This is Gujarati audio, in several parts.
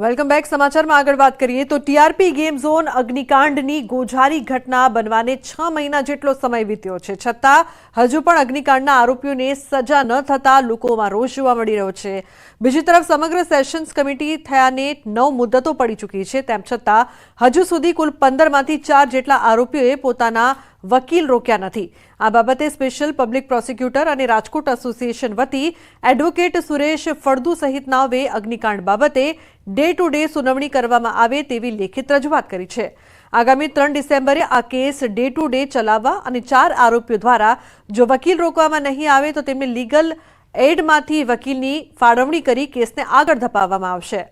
વેલકમ બેક સમાચારમાં આગળ વાત કરીએ તો ટીઆરપી ગેમ ઝોન અગ્નિકાંડની ગોઝારી ઘટના બનવાને છ મહિના જેટલો સમય વીત્યો છે. છતાં હજુ પણ અગ્નિકાંડના આરોપીઓને સજા ન થતાં લોકોમાં રોષ જોવા મળી રહ્યો છે. બીજી તરફ સમગ્ર સેશન્સ કમિટી થયાને નવ મુદ્દતો પડી ચૂકી છે. તેમ છતાં હજુ સુધી કુલ પંદરમાંથી ચાર જેટલા આરોપીઓએ પોતાના વકીલ રોક્યા નથી. આ બાબતે સ્પેશિયલ પબ્લિક પ્રોસિક્યુટર અને રાજકોટ એસોસિએશન વતી એડવોકેટ સુરેશ ફળદુ સહિતનાઓએ અગ્નિકાંડ બાબતે ડે ટુ ડે સુનાવણી કરવામાં આવે તેવી લેખિત રજૂઆત કરી છે. આગામી ત્રણ ડિસેમ્બરે આ કેસ ડે ટુ ડે ચલાવવા અને ચાર આરોપીઓ દ્વારા જો વકીલ રોકવામાં નહીં આવે તો તેમને લીગલ એડમાંથી વકીલની ફાળવણી કરી કેસને આગળ ધપાવવામાં આવશે.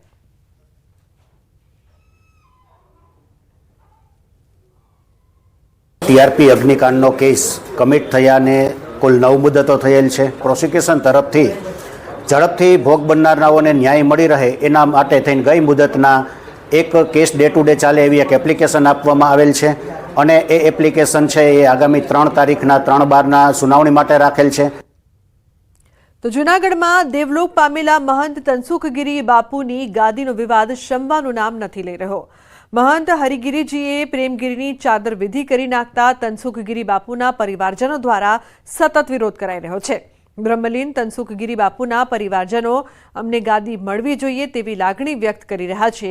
ટીઆરપી અગ્નિકાંડનો કેસ કમિટ થયાને કુલ નવ મુદતો થયેલ છે. પ્રોસિક્યુશન તરફથી ઝડપથી ભોગ બનનારાઓને ન્યાય મળી રહે એના માટે થઈને ગઈ મુદતના એક કેસ ડે ટુ ડે ચાલે એવી એક એપ્લિકેશન આપવામાં આવેલ છે અને એ એપ્લિકેશન છે એ આગામી ત્રણ તારીખના ત્રણ બારના સુનાવણી માટે રાખેલ છે. તો જૂનાગઢમાં દેવલોક પામેલા મહંત તનસુખગીરી બાપુની ગાદીનો વિવાદ શમવાનું નામ નથી લઈ રહ્યો. મહંત હરિગીરીજીએ પ્રેમગીરીની ચાદર વિધિ કરી નાખતા તનસુખગીરી બાપુના પરિવારજનો દ્વારા સતત વિરોધ કરાઈ રહ્યો છે. બ્રહ્મલીન તનસુખગીરી બાપુના પરિવારજનો અમને ગાદી મળવી જોઈએ તેવી લાગણી વ્યક્ત કરી રહ્યા છે.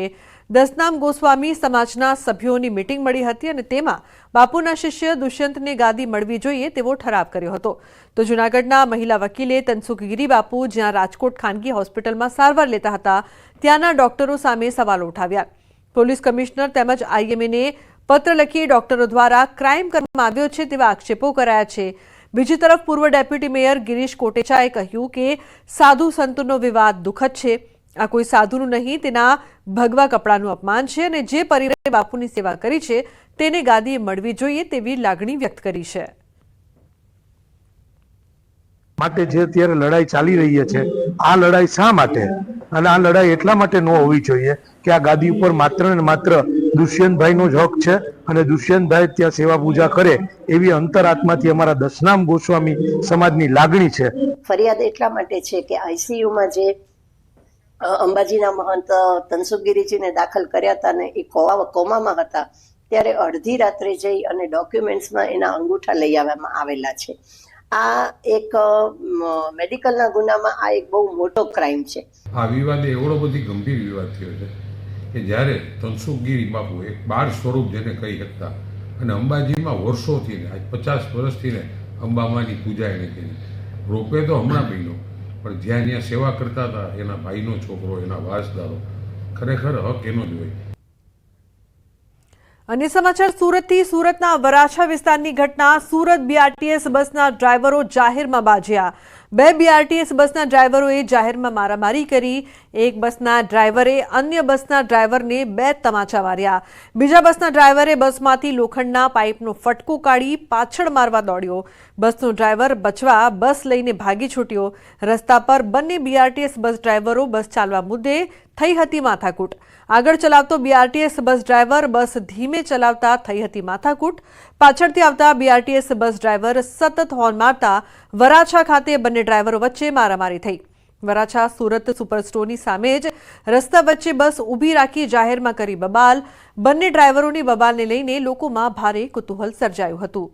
દસનામ ગોસ્વામી સમાજના સભ્યોની મિટિંગ મળી હતી અને તેમાં બાપુના શિષ્ય દુષ્યંતને ગાદી મળવી જોઈએ તેવો ઠરાવ કર્યો હતો. તો જૂનાગઢના મહિલા વકીલે તનસુખગીરી બાપુ જ્યાં રાજકોટ ખાનગી હોસ્પિટલમાં સારવાર લેતા હતા, ત્યાંના ડોક્ટરો સામે સવાલો ઉઠાવ્યા. પોલીસ કમિશનર તેમજ આઈએમએને પત્ર લખી ડોક્ટરો દ્વારા ક્રાઇમ કરવામાં આવ્યો છે તેવા આક્ષેપો કરાયા છે. બીજી તરફ પૂર્વ ડેપ્યુટી મેયર ગિરીશ કોટેચાએ કહ્યું કે સાધુ સંતોનો વિવાદ દુઃખદ છે. આ કોઈ સાધુનું નહીં, તેના ભગવા કપડાનું અપમાન છે અને જે પરિવારે બાપુની સેવા કરી છે તેને ગાદી મળવી જોઈએ તેવી લાગણી વ્યક્ત કરી છે. માટે જે અત્યારે લડાઈ ચાલી રહી છે, આ લડાઈ શા માટે? અને આ લડાઈ એટલા માટે ન હોવી જોઈએ કે આ ગાદી ઉપર માત્ર ને માત્ર દુષ્યંતભાઈનો જ હક છે અને દુષ્યંતભાઈ ત્યાં સેવા પૂજા કરે એવી અંતરાત્માથી અમારા દશનામ ગોસ્વામી સમાજની લાગણી છે. ફરિયાદ એટલા માટે છે કે આઈસીયુમાં જે અંબાજીના મહંત તનસુખગીરીજીને દાખલ કર્યા હતા ને એ કોવા, કોમામાં હતા, ત્યારે અડધી રાત્રે જઈ અને ડોક્યુમેન્ટ્સમાં એના અંગૂઠા લઈ આવવામાં આવેલા છે. આ એક મેડિકલના ગુનામાં આ એક બહુ મોટો ક્રાઇમ છે. આ વિવાદ એવડો બધી ગંભીર વિવાદ થયો છે કે જ્યારે તનસુખગીરી બાપુ એક બાળ સ્વરૂપ જેને કહી શકતા અને અંબાજીમાં વર્ષોથી ને, આજ પચાસ વર્ષથી ને અંબામાની પૂજા એને કરી. રોપે તો હમણાં બન્યો, પણ જ્યાં જ્યાં સેવા કરતા હતા એના ભાઈનો છોકરો, એના વાસદારો ખરેખર હક એનો જ હોય. અન્ય સમાચાર સુરતથી સુરતના વરાછા વિસ્તારની ઘટના. સુરત બીઆરટીએસ બસના ડ્રાઈવરો જાહેરમાં બાજ્યા. બે બીઆરટીએસ બસના ડ્રાઈવરોએ જાહેરમાં મારામારી કરી. એક બસના ડ્રાઈવરે અન્ય બસના ડ્રાઈવરને બે તમાચા માર્યા. બીજા બસના ડ્રાઈવરે બસમાંથી લોખંડના પાઇપનો ફટકો કાઢી પાછળ મારવા દોડ્યો. બસનો ડ્રાઈવર બચવા બસ લઈને ભાગી છૂટ્યો. રસ્તા પર બંને બીઆરટીએસ બસ ડ્રાઈવરો બસ ચાલવા મુદ્દે થઈ હતી માથાકૂટ. આગળ ચલાવતો બીઆરટીએસ બસ ડ્રાઈવર બસ ધીમે ચલાવતા થઈ હતી માથાકૂટ. પાછળથી આવતા બીઆરટીએસ બસ ડ્રાઈવર સતત હોર્ન મારતા વરાછા ખાતે બંને ડ્રાઈવરો વચ્ચે મારામારી થઈ. વરાછા સુરત સુપરસ્ટોરની સામે જ રસ્તા વચ્ચે બસ ઊભી રાખી જાહેરમાં કરી બબાલ. બંને ડ્રાઈવરોની બબાલને લઈને લોકોમાં ભારે કુતૂહલ સર્જાયું હતું.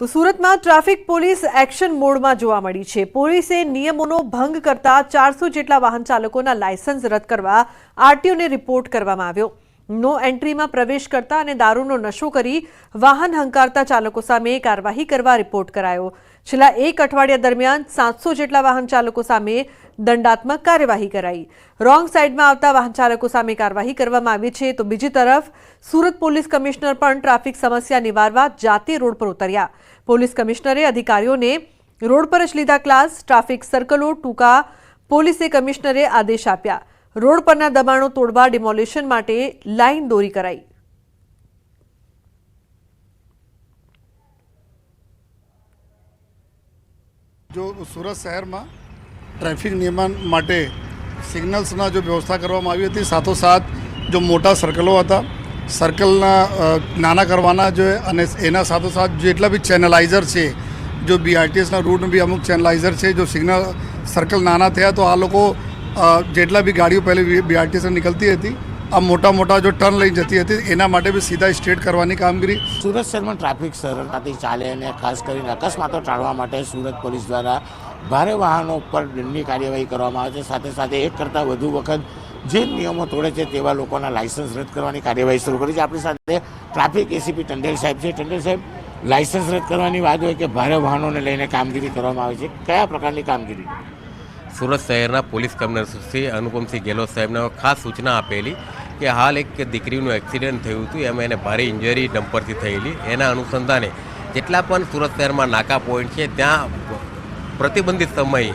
તો સુરતમાં ટ્રાફિક પોલીસ એક્શન મોડમાં જોવા મળી છે. પોલીસે નિયમોનો ભંગ કરતા ચારસો જેટલા વાહન ચાલકોના લાયસન્સ રદ કરવા આરટીઓને રિપોર્ટ કરવામાં આવ્યો. નો એન્ટ્રીમાં પ્રવેશ કરતા અને દારૂનો નશો કરી વાહન હંકારતા ચાલકો સામે કાર્યવાહી કરવા રિપોર્ટ કરાયો. છેલ્લા એક અઠવાડિયા દરમિયાન સાતસો જેટલા વાહન ચાલકો સામે દંડાત્મક કાર્યવાહી કરાઈ. રોંગ સાઈડમાં આવતા વાહન ચાલકો સામે કાર્યવાહી કરવામાં આવી છે. તો બીજી તરફ, સુરત પોલીસ કમિશનર પણ ટ્રાફિક સમસ્યા નિવારવા જાતે રોડ પર ઉતર્યા. પોલીસ કમિશનરે અધિકારીઓને રોડ પર જ લીધા ક્લાસ, ટ્રાફિક સર્કલો, ટૂંકા પોલીસે કમિશનરે આદેશ આપ્યા. રોડ પરના દબાણો તોડવા, ડિમોલિશન માટે લાઇન દોરી કરાઈ. જો સુરત શહેરમાં ટ્રાફિક નિયમન માટે સિગ્નલ્સના જો વ્યવસ્થા કરવામાં આવી હતી, સાથોસાથ જો મોટા સર્કલો હતા સર્કલના નાના કરવાના જો અને એના સાથોસાથ જેટલા બી ચેનલાઇઝર છે, જો બીઆરટીએસના રૂટનું બી અમુક ચેનલાઇઝર છે, જો સિગ્નલ સર્કલ નાના થયા તો આ લોકો જેટલા બી ગાડીઓ પહેલે બીઆરટીએસ નીકળતી હતી આ મોટા મોટા જો ટર્ન લઈ જતી હતી એના માટે બી સીધા સ્ટ્રેટ કરવાની કામગીરી. સુરત શહેરમાં ટ્રાફિક સરળતાથી ચાલે અને ખાસ કરીને અકસ્માતો ટાળવા માટે સુરત પોલીસ દ્વારા ભારે વાહનો ઉપર દંડની કાર્યવાહી કરવામાં આવે છે. સાથે સાથે એક કરતાં વધુ વખત જે નિયમો તોડે છે તેવા લોકોના લાયસન્સ રદ કરવાની કાર્યવાહી શરૂ કરી છે. આપણી સાથે ટ્રાફિક એસીપી ટંડેલ સાહેબ છે. ટંડેલ સાહેબ લાયસન્સ રદ કરવાની વાત હોય કે ભારે વાહનોને લઈને કામગીરી કરવામાં આવે છે કયા પ્રકારની કામગીરી? સુરત શહેરના પોલીસ કમિશનર શ્રી અનુપમસિંહ ગેહલોત સાહેબને ખાસ સૂચના આપેલી કે હાલ એક દીકરીનું એક્સિડન્ટ થયું હતું, એમાં એને ભારે ઇન્જરી ડમ્પરથી થયેલી. એના અનુસંધાને જેટલા પણ સુરત શહેરમાં નાકા પોઈન્ટ છે, ત્યાં પ્રતિબંધિત સમયે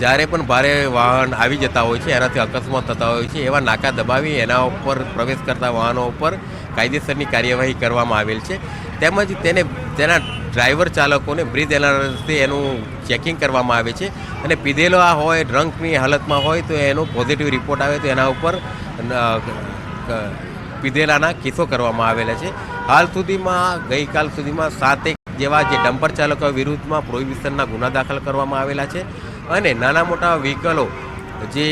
જ્યારે પણ ભારે વાહન આવી જતા હોય છે, એનાથી અકસ્માત થતા હોય છે, એવા નાકા દબાવી એના ઉપર પ્રવેશ કરતા વાહનો ઉપર કાયદેસરની કાર્યવાહી કરવામાં આવેલ છે. તેમજ તેને, તેના ડ્રાઈવર ચાલકોને બ્રિજ એનાલિસિસથી એનું ચેકિંગ કરવામાં આવે છે. અને પીધેલો આ હોય ડ્રંકની હાલતમાં હોય, તો એનો પોઝિટિવ રિપોર્ટ આવે તો એના ઉપર પીધેલાના કેસો કરવામાં આવેલા છે. હાલ સુધીમાં, ગઈકાલ સુધીમાં સાતેક જેવા જે ડમ્પર ચાલકો વિરુદ્ધમાં પ્રોહિબિશનના ગુના દાખલ કરવામાં આવેલા છે અને નાના મોટા વ્હીકલો જે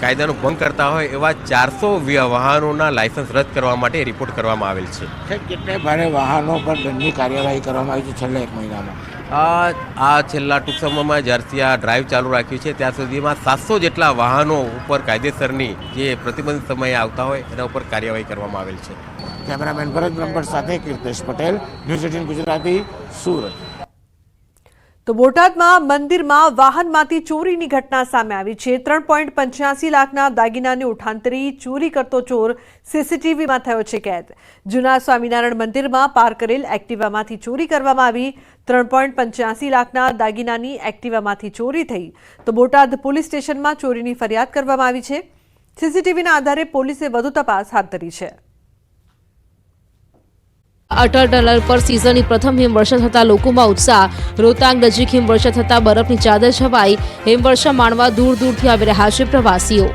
કાયદાનો ભંગ કરતા હોય એવા ચારસો વાહનોના લાયસન્સ રદ કરવા માટે રિપોર્ટ કરવામાં આવેલ છે. કેટલાય ભારે વાહનો પર દંડની કાર્યવાહી કરવામાં આવી છે છેલ્લા એક મહિનામાં. આ છેલ્લા ટૂંક સમયમાં જ્યારથી આ ડ્રાઈવ ચાલુ રાખ્યું છે, ત્યાં સુધીમાં સાતસો જેટલા વાહનો ઉપર કાયદેસરની જે પ્રતિબંધિત સમયે આવતા હોય, એના ઉપર કાર્યવાહી કરવામાં આવેલ છે. કેમેરામેન ભરત બ્રહ્મભટ્ટ સાથે કીર્તેશ પટેલ, ન્યૂઝ એટીન ગુજરાતી, સુરત. તો બોટાદમાં મંદિરમાં વાહનમાંથી ચોરીની ઘટના સામે આવી છે. ત્રણ પોઈન્ટ પંચ્યાસી લાખના દાગીનાની ઉઠાંતરી, ચોરી કરતો ચોર સીસીટીવીમાં થયો છે કેદ. જૂના સ્વામિનારાયણ મંદિરમાં પાર કરેલ એક્ટિવામાંથી ચોરી કરવામાં આવી. ત્રણ પોઈન્ટ પંચ્યાસી લાખના દાગીનાની એક્ટિવામાંથી ચોરી થઈ. તો બોટાદ પોલીસ સ્ટેશનમાં ચોરીની ફરિયાદ કરવામાં આવી છે. સીસીટીવીના આધારે પોલીસે વધુ તપાસ હાથ ધરી છે. અટલ ટનલ પર સિઝનની પ્રથમ હિમવર્ષા થતાં લોકોમાં ઉત્સાહ. રોહતાંગ નજીક હિમવર્ષા થતાં બરફની ચાદર છવાઈ. હિમવર્ષા માણવા દૂર દૂરથી આવી રહ્યા છે પ્રવાસીઓ.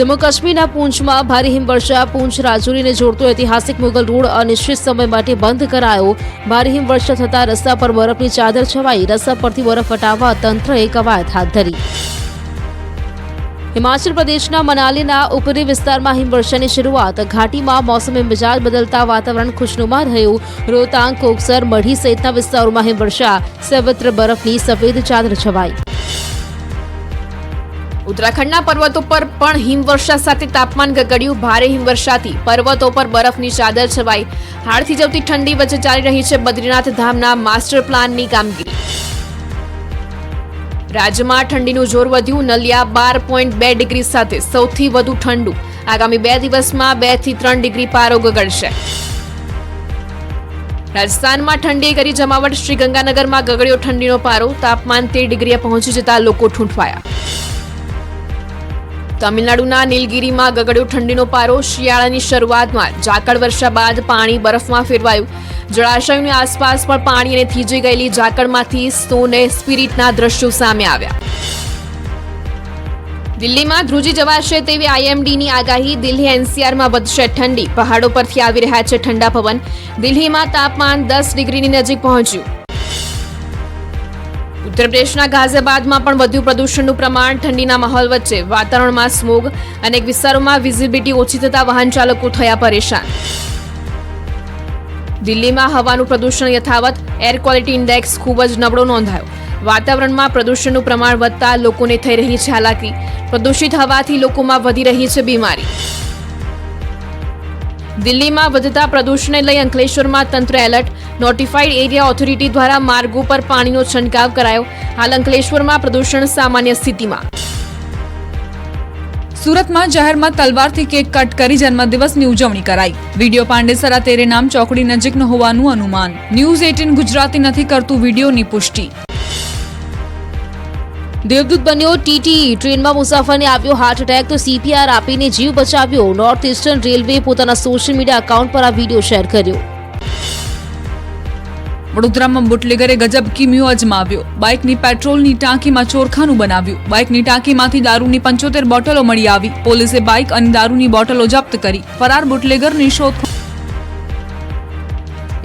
જમ્મુ કાશ્મીરના પૂંછમાં ભારે હિમવર્ષા. પૂંછ રાજૌરીને જોડતો ઐતિહાસિક મુગલ રોડ અનિશ્ચિત સમય માટે બંધ કરાયો. ભારે હિમવર્ષા થતાં રસ્તા પર બરફની ચાદર છવાઈ. રસ્તા પરથી બરફ હટાવવા તંત્રએ કવાયત હાથ ધરી. હિમાચલ પ્રદેશના મનાલીના ઉપરી વિસ્તારમાં હિમવર્ષાની શરૂઆત. ઘાટીમાં મોસમે મિજાજ બદલતા વાતાવરણ ખુશનુમા રહ્યું. રોહતાંગ, કોકસર, મઢી સહિતના વિસ્તારોમાં હિમવર્ષા. સર્વત્ર બરફની સફેદ ચાદર છવાઈ. ઉત્તરાખંડના પર્વતો પર પણ હિમવર્ષા સાથે તાપમાન ગગડ્યું. ભારે હિમવર્ષાથી પર્વતો પર બરફની ચાદર છવાઈ. હાડથી જવતી ઠંડી વચ્ચે ચાલી રહી છે બદ્રીનાથ ધામના માસ્ટર પ્લાનની કામગીરી. રાજ્યમાં ઠંડીનું જોર વધ્યું. નલિયા બાર પોઈન્ટ બે ડિગ્રી સાથે સૌથી વધુ ઠંડુ. આગામી બે દિવસમાં બેથી ત્રણ ડિગ્રી પારો ગગડશે રાજસ્થાનમાં ઠંડીએ કરી જમાવટ. શ્રી ગંગાનગરમાં ગગડ્યો ઠંડીનો પારો. તાપમાન તેર ડિગ્રીએ પહોંચી જતા લોકો ઠૂંઠવાયા. તમિલનાડુના નીલગિરીમાં ગગડ્યો ઠંડીનો પારો. શિયાળાની શરૂઆતમાં ઝાકળ વર્ષા બાદ પાણી બરફમાં ફેરવાયું. જળાશયોની આસપાસ પણ પાણી અને થીજી ગયેલી ઝાકળમાંથી સોને સ્પિરિટના દ્રશ્યો સામે આવ્યા. દિલ્હીમાં ધ્રુજી જવાશે તેવી આઈએમડીની આગાહી, દિલ્હી એનસીઆરમાં વધશે ઠંડી. પહાડો પરથી આવી રહ્યા છે ઠંડા પવન. દિલ્હીમાં તાપમાન દસ ડિગ્રીની નજીક પહોંચ્યું. ઉત્તર પ્રદેશના ગાઝિયાબાદમાં પણ વધ્યું પ્રદૂષણનું પ્રમાણ, ઠંડીના માહોલ વચ્ચે વાતાવરણમાં સ્મોગ, અનેક વિસ્તારોમાં વિઝિબિલિટી ઓછી થતા વાહન ચાલકો થયા પરેશાન. દિલ્હીમાં હવાનું પ્રદૂષણ યથાવત એર ક્વોલિટી ઇન્ડેક્સ ખૂબ જ નબળો નોંધાયો. વાતાવરણમાં પ્રદૂષણનું પ્રમાણ વધતા લોકોને થઈ રહી છે હાલાકી. પ્રદૂષિત હવાથી લોકોમાં વધી રહી છે બીમારી. દિલ્હીમાં વધતા પ્રદૂષણને લઈ અંકલેશ્વરમાં તંત્ર એલર્ટ. નોટિફાઈડ એરિયા ઓથોરિટી દ્વારા માર્ગો પર પાણીનો છંટકાવ કરાયો. હાલ અંકલેશ્વરમાં પ્રદૂષણ સામાન્ય સ્થિતિમાં. સુરતમાં જાહેરમાં તલવારથી કેક કટ કરી જન્મદિવસની ઉજવણી કરાઈ. વીડિયો પાંડેસરા તેરે નામ ચોકડી નજીકનો હોવાનું અનુમાન. ન્યૂઝ એટીન ગુજરાતી નથી કરતું વિડીયોની પુષ્ટિ. દેવદૂત બન્યો ટીટી ટ્રેનમાં મુસાફરને આવ્યો હાર્ટ એટેક તો સીપીઆર આપીને જીવ બચાવ્યો. નોર્થ ઇસ્ટર્ન રેલવે પોતાના સોશિયલ મીડિયા એકાઉન્ટ પર આ વીડિયો શેર કર્યો. વડોદરામાં બુટલેગરે ગજબ કિમિયો અજમાવ્યો. બાઇકની પેટ્રોલની ટાંકીમાં ચોરખાનું બનાવ્યું. બાઇકની ટાંકીમાંથી દારૂની પંચોતેર બોટલો મળી આવી. પોલીસે બાઇક અને દારૂની બોટલો જપ્ત કરી. ફરાર બુટલેગરની શોધ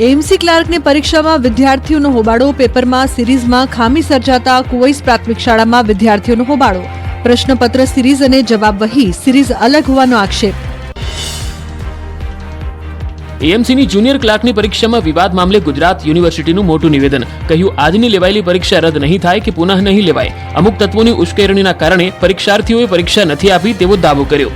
એમસી ક્લાર્કની પરીક્ષામાં વિદ્યાર્થીઓનો હોબાળો. પેપરમાં સિરીઝમાં ખામી સર્જાતા કુવૈસ પ્રાથમિક શાળામાં વિદ્યાર્થીઓનો હોબાળો. પ્રશ્નપત્ર સિરીઝ અને જવાબ વહી સિરીઝ અલગ હોવાનો આક્ષેપ. એએમસીની જુનિયર ક્લાર્કની પરીક્ષામાં વિવાદ મામલે ગુજરાત યુનિવર્સિટીનું મોટું નિવેદન. કહ્યું, આજની લેવાયેલી પરીક્ષા રદ નહીં થાય કે પુનઃ નહીં લેવાય. અમુક તત્વોની ઉશ્કેરણીના કારણે પરીક્ષાર્થીઓએ પરીક્ષા નથી આપી તેવો દાવો કર્યો.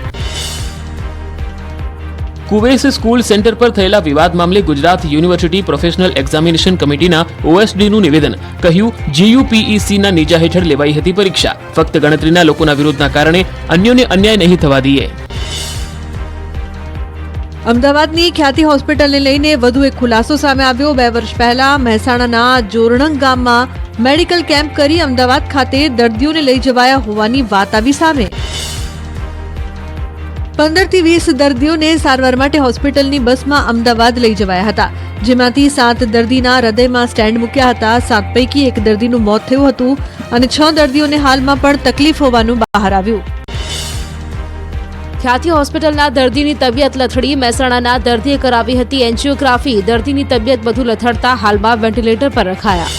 કુવેસ સ્કૂલ સેન્ટર પર થયેલા વિવાદ મામલે ગુજરાત યુનિવર્સિટી પ્રોફેશનલ એક્ઝામિનેશન કમિટીના ઓએસડીનું નિવેદન. કહ્યું, જીયુપીઈસીના નીચા હેઠળ લેવાઈ હતી પરીક્ષા. ફક્ત ગણતરીના લોકોના વિરોધના કારણે અન્યોને અન્યાય નહીં થવા દઈએ. અમદાવાદની ખ્યાતિ હોસ્પિટલને લઈને વધુ એક ખુલાસો સામે આવ્યો. બે વર્ષ પહેલા મહેસાણાના જોરણંગ ગામમાં મેડિકલ કેમ્પ કરી અમદાવાદ ખાતે દર્દીઓને લઈ જવાયા હોવાની વાત આવી સામે. પંદરથી વીસ દર્દીઓને સારવાર માટે હોસ્પિટલની બસમાં અમદાવાદ લઈ જવાયા હતા, જેમાંથી સાત દર્દીના હૃદયમાં સ્ટેન્ડ મૂક્યા હતા. સાત પૈકી એક દર્દીનું મોત થયું હતું અને છ દર્દીઓને હાલમાં પણ તકલીફ હોવાનું બહાર આવ્યું. ખ્યાતિ હોસ્પિટલના દર્દીની તબિયત લથડી. મહેસાણાના દર્દીએ કરાવી હતી એન્જિયોગ્રાફી. દર્દીની તબિયત વધુ લથડતા હાલમાં વેન્ટિલેટર પર રખાયા.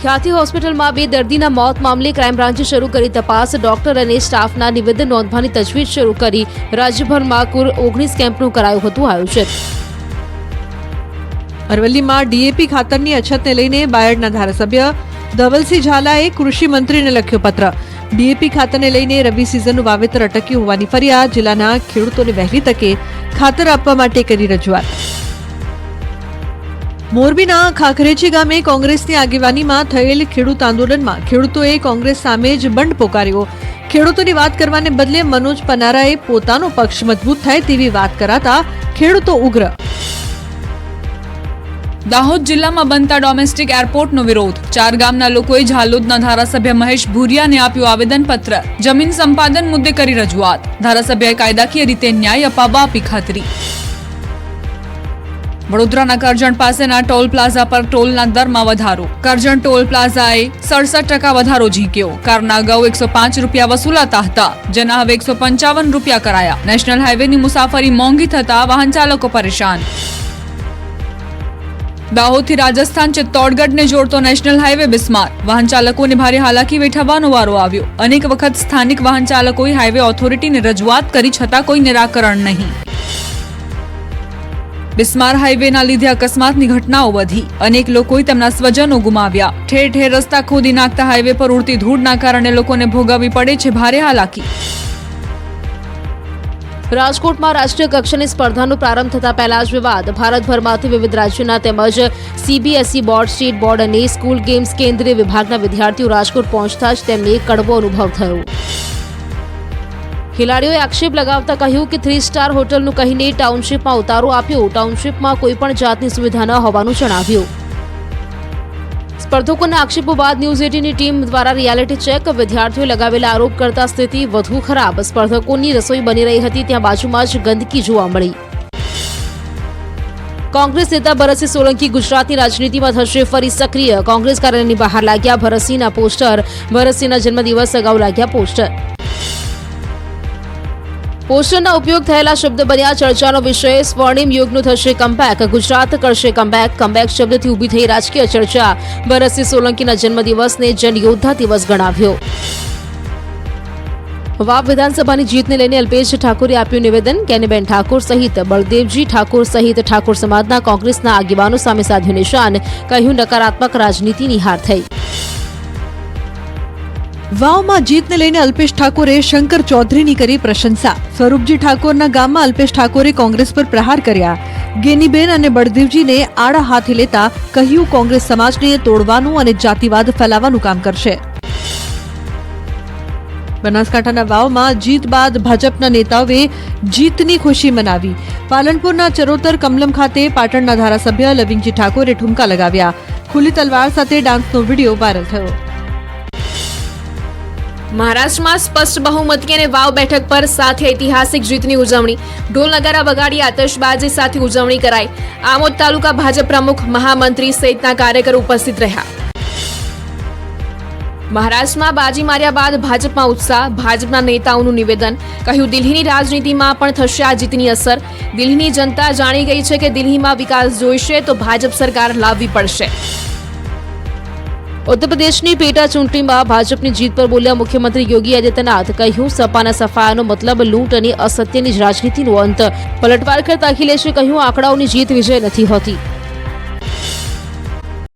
ખ્યાતિ હોસ્પિટલમાં બે દર્દીના મોત મામલે ક્રાઇમ શરૂ કરી તપાસ. ડોક્ટર અને સ્ટાફના નિવેદન નોંધવાની તજવીજ શરૂ કરી. રાજ્યભરમાં કુલ ઓગણીસ કેમ્પનું કરાયું હતું આયોજન. અરવલ્લીમાં ડીએપી ખાતરની અછતને લઈને બાયડના ધારાસભ્ય ધવલસિંહ ઝાલાએ કૃષિ મંત્રીને લખ્યો પત્ર. ડીએપી ખાતરને લઈને રવિ સિઝનનું વાવેતર અટક્યું હોવાની ફરિયાદ. જિલ્લાના ખેડૂતોને વહેલી તકે ખાતર આપવા માટે કરી રજૂઆત. મોરબીના ખાખરેચી ગામે કોંગ્રેસની આગેવાનીમાં થયેલ ખેડૂત આંદોલનમાં ખેડૂતોએ કોંગ્રેસ સામે જ બંધ પોકાર્યો. ખેડૂતોની વાત કરવાને બદલે મનોજ પનારાએ પોતાનો પક્ષ મજબૂત થાય તેવી વાત કરાતા ખેડૂતો ઉગ્ર. દાહોદ જિલ્લામાં બનતા ડોમેસ્ટિક એરપોર્ટનો વિરોધ. ચાર ગામના લોકોએ ઝાલોદના ધારાસભ્ય મહેશ ભૂરિયાને આપ્યું આવેદનપત્ર. જમીન સંપાદન મુદ્દે કરી રજૂઆત. ધારાસભ્યએ કાયદાકીય રીતે ન્યાય અપાવવા આપી ખાતરી. વડોદરાના કરજણ પાસેના ટોલ પ્લાઝા પર ટોલના દરમાં વધારો. કરજણ ટોલ પ્લાઝાએ સડસઠ ટકા વધારો ઝીક્યો. કારના અગાઉ એકસો પાંચ રૂપિયા વસૂલાતા હતા. જેના હવે એકસો પંચાવન રૂપિયા કરાયા. નેશનલ હાઈવેની મુસાફરી મોંઘી થતા વાહન ચાલકો પરેશાન. દાહોદથી રાજસ્થાન ચિત્તોડગઢને જોડતો નેશનલ હાઈવે બિસ્માર. વાહન ચાલકોને ભારે હાલાકી વેઠવવાનો વારો આવ્યો. અનેક વખત સ્થાનિક વાહન ચાલકોએ હાઈવે ઓથોરિટીને રજૂઆત કરી છતાં કોઈ નિરાકરણ નહીં. બિસ્માર હાઈવેના લીધે અકસ્માતની ઘટનાઓ વધી. અનેક લોકોએ તેમના સ્વજનો ગુમાવ્યા. ઠેર ઠેર રસ્તા ખોદી નાખતા હાઈવે પર ઉડતી ધૂળના કારણે લોકોને ભોગવવી પડે છે ભારે હાલાકી. રાજકોટમાં રાષ્ટ્રીય કક્ષાની સ્પર્ધાનો પ્રારંભ થતા પહેલા જ વિવાદ. ભારતભરમાંથી વિવિધ રાજ્યોના તેમજ સીબીએસઈ બોર્ડ સ્ટેટ બોર્ડ અને સ્કૂલ ગેમ્સ કેન્દ્રીય વિભાગના વિદ્યાર્થીઓ રાજકોટ પહોંચતા જ તેમને કડવો અનુભવ થયો. ખેલાડીઓએ આક્ષેપ લગાવતા કહ્યું કે થ્રી સ્ટાર હોટલનું કહીને ટાઉનશીપમાં ઉતારો આપ્યો. ટાઉનશીપમાં કોઈ પણ જાતની સુવિધા ન હોવાનું જણાવ્યું. સ્પર્ધકોના આક્ષેપો બાદ ન્યૂઝ એટીની ટીમ દ્વારા રિયાલિટી ચેક વિદ્યાર્થીઓએ લગાવેલા આરોપ કરતા સ્થિતિ વધુ ખરાબ. સ્પર્ધકોની રસોઈ બની રહી હતી, ત્યાં બાજુમાં જ ગંદકી જોવા મળી. કોંગ્રેસ નેતા ભરતસિંહ સોલંકી ગુજરાતની રાજનીતિમાં થશે ફરી સક્રિય. કોંગ્રેસ કાર્યાલયની બહાર લાગ્યા ભરતસિંહના પોસ્ટર. ભરતસિંહના જન્મદિવસ અગાઉ લાગ્યા પોસ્ટર. પોસ્ટરના ઉપયોગ થયેલા શબ્દ બન્યા, ચર્ચાનો વિષય, સ્વર્ણિમ યુગનું થશે કમબેક ગુજરાત કરશે કમબેક કમબેક શબ્દથી ઊભી થઈ રાજકીય ચર્ચા. ભરતસિંહ સોલંકીના જન્મદિવસને જન યોદ્ધા દિવસ ગણાવ્યો. વાવ વિધાનસભાની જીતને લઈને અલ્પેશ ઠાકોરે આપ્યું નિવેદન, કેનીબેન ઠાકોર સહિત બળદેવજી ઠાકોર સહિત ઠાકોર સમાજના કોંગ્રેસના આગેવાનો સામે સાધ્યું નિશાન. કહ્યું, નકારાત્મક રાજનીતિની હાર થઈ. વાવમાં જીતને લઈને અલ્પેશ ઠાકોરે શંકર ચૌધરીની કરી પ્રશંસા. સ્વરૂપજી ઠાકોરના ગામમાં અલ્પેશ ઠાકોરે કોંગ્રેસ પર પ્રહાર કર્યા. ગેનીબેન અને બળદેવજીને આડા હાથે લેતા કહ્યું કોંગ્રેસ સમાજને તોડવાનું અને જાતિવાદ ફેલાવવાનું કામ કરશે. બનાસકાંઠાના વાવમાં જીત બાદ ભાજપના નેતાઓએ જીતની ખુશી મનાવી. પાલનપુરના ચરોતર કમલમ ખાતે પાટણના ધારાસભ્ય લવિંગજી ઠાકોરે ઠુમકા લગાવ્યા. ખુલ્લી તલવાર સાથે ડાન્સનો વીડિયો વાયરલ થયો. મહારાષ્ટ્રમાં સ્પષ્ટ બહુમતી અને વાવ બેઠક પર સાથે ઐતિહાસિક જીતની ઉજવણી. ઢોલ નગારા વગાડી આતશબાજી સાથે ઉજવણી કરાઈ. આમોદ તાલુકા ભાજપ પ્રમુખ મહામંત્રી સહિતના કાર્યકરો ઉપસ્થિત રહ્યા. મહારાષ્ટ્રમાં બાજી માર્યા બાદ ભાજપમાં ઉત્સાહ, ભાજપના નેતાઓનું નિવેદન. કહ્યું, દિલ્હીની રાજનીતિમાં પણ થશે આ જીતની અસર. દિલ્હીની જનતા જાણી ગઈ છે કે દિલ્હીમાં વિકાસ જોઈશે તો ભાજપ સરકાર લાવવી પડશે. ઉત્તર પ્રદેશની પેટા ચૂંટણીમાં ભાજપની જીત પર બોલ્યા મુખ્યમંત્રી યોગી આદિત્યનાથ, કહ્યું, સપાના સફાયાનો મતલબ લૂંટ અને અસત્યની જ રાજનીતિનો અંત. પલટવાર કરતા અખિલેશે કહ્યું, આંકડાઓની જીત વિજય નથી હોતી.